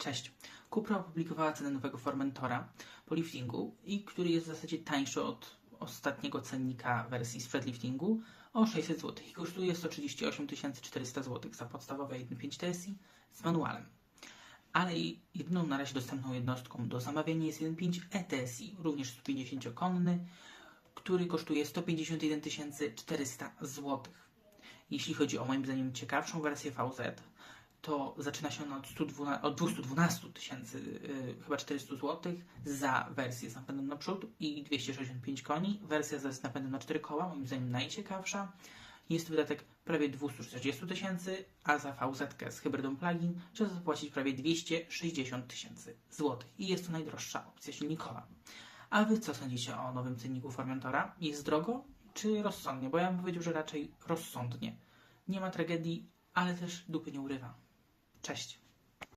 Cześć. Cupra opublikowała cenę nowego Formentora po liftingu, i który jest w zasadzie tańszy od ostatniego cennika wersji sprzed liftingu o 600 zł i kosztuje 138 400 zł za podstawowe 1.5 TSI z manualem. Ale jedyną na razie dostępną jednostką do zamawiania jest 1.5 ETSI, również 150-konny, który kosztuje 151 400 zł. Jeśli chodzi o moim zdaniem ciekawszą wersję VZ, to zaczyna się ona od, 112, od 212 tysięcy, yy, chyba 400 zł za wersję z napędem naprzód i 265 koni. Wersja z napędem na 4 koła, moim zdaniem najciekawsza. Jest to wydatek prawie 240 tysięcy, a za VZ z hybrydą plug-in trzeba zapłacić prawie 260 tysięcy złotych. I jest to najdroższa opcja silnikowa. A wy co sądzicie o nowym cenniku Formentora? Jest drogo czy rozsądnie? Bo ja bym powiedział, że raczej rozsądnie. Nie ma tragedii, ale też dupy nie urywa. Cześć.